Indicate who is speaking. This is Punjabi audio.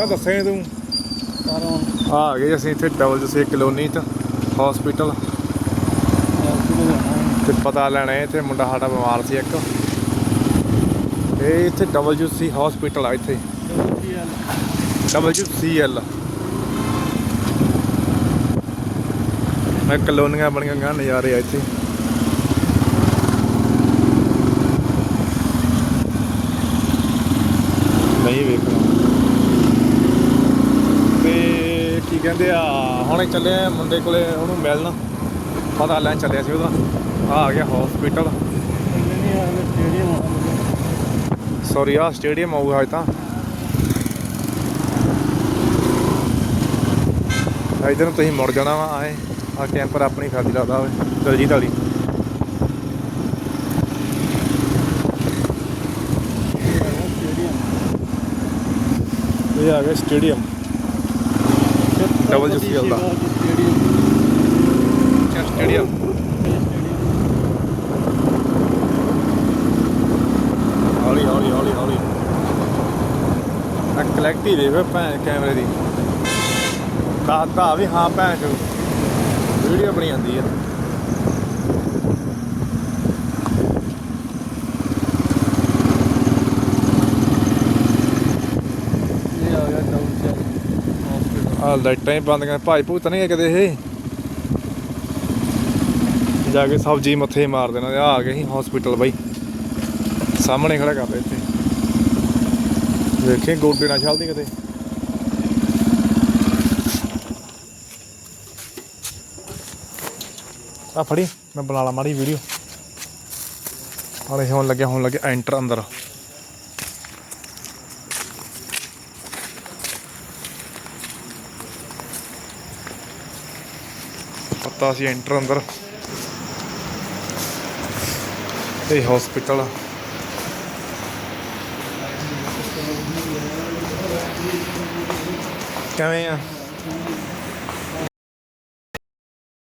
Speaker 1: ਗਿਆ ਦੱਸਿਆ ਤੂੰ ਆ ਗਏ ਅਸੀਂ ਇੱਥੇ ਡਬਲ ਜਸੇ ਕਲੋਨੀ ਚ ਹਸਪੀਟਲ ਤੇ ਪਤਾ ਲੈਣਾ ਹੈ ਇੱਥੇ ਮੁੰਡਾ ਸਾਡਾ ਬਿਮਾਰ ਸੀ ਇੱਕ। ਇਹ ਇੱਥੇ ਡਬਲ ਸੀ ਹਸਪੀਟਲ ਆ ਇੱਥੇ। ਡਬਲ ਸੀ ਐਲ ਮੈਂ ਕਲੋਨੀਆਂ ਬਣੀਆਂ ਗਈਆਂ ਨਜ਼ਾਰੇ ਆ ਇੱਥੇ। ਨਹੀਂ ਵੇਖਣਾ। ਤੇ ਕੀ ਕਹਿੰਦੇ ਆ, ਹੁਣੇ ਚੱਲੇ ਆ ਮੁੰਡੇ ਕੋਲੇ ਉਹਨੂੰ ਮਿਲਣ। ਪਤਾ ਲੈਣ ਚੱਲਿਆ ਸੀ ਉਹਦਾ। ਆ ਆ ਗਿਆ ਹਸਪੀਟਲ ਸੌਰੀ ਆ ਸਟੇਡੀਅਮ ਆਊਗਾ ਅੱਜ ਤਾਂ। ਇਧਰ ਨੂੰ ਤੁਸੀਂ ਮੁੜ ਜਾਣਾ ਵਾ, ਆਏ। ਆ ਕੈਂਪਰ ਆਪਣੀ ਖਾਦੀ ਲੱਗਦਾ ਹੋਵੇ ਦਲਜੀਤ ਵਾਲੀ। ਇਹ ਆ ਗਿਆ ਸਟੇਡੀਅਮ Double JCL ਦਾ। ਸਟੇਡੀਅਮ। ਹੌਲੀ ਹੌਲੀ ਹੌਲੀ ਹੌਲੀ। ਆ ਕਲੈਕਟੀ ਦੇਖ ਭੈਣ ਕੈਮਰੇ ਦੀ। ਕਾਤਾ ਵੀ ਹਾਂ ਭੈਣ ਵੀਡੀਓ ਬਣੀ ਜਾਂਦੀ ਆ
Speaker 2: ਇਹ ਆ ਗਿਆ ਡਾਊਨ ਚ ਹਸਪੀਟਲ
Speaker 1: ਆ ਲਾਈਟਾਂ ਹੀ ਬੰਦ ਕਰ, ਭਾਈ ਭੂਤ ਨਹੀਂ ਕਦੇ ਇਹ। ਜਾ ਕੇ ਸਬਜੀ ਮੱਥੇ ਮਾਰ ਦੇਣਾ, ਆ ਆ ਗਏ ਸੀ ਹਸਪੀਟਲ ਬਾਈ। ਸਾਹਮਣੇ ਖੜਾ ਕਰ ਇੱਥੇ ਵੇਖੇ ਗੋਡੇ ਨਾ ਛਲਦੀ ਕਿਤੇ। ਆ ਫੜੀ, ਮੈਂ ਬਣਾ ਲਾ ਮਾੜੀ ਵੀਡੀਓ ਹਾਲੇ ਹੋਣ ਲੱਗਿਆ ਹੋਣ ਲੱਗਿਆ ਐਂਟਰ ਅੰਦਰ। ਪਤਾ ਸੀ ਐਂਟਰ ਅੰਦਰ। ਇਹ ਹਸਪੀਟਲ ਕਿਵੇਂ ਆ?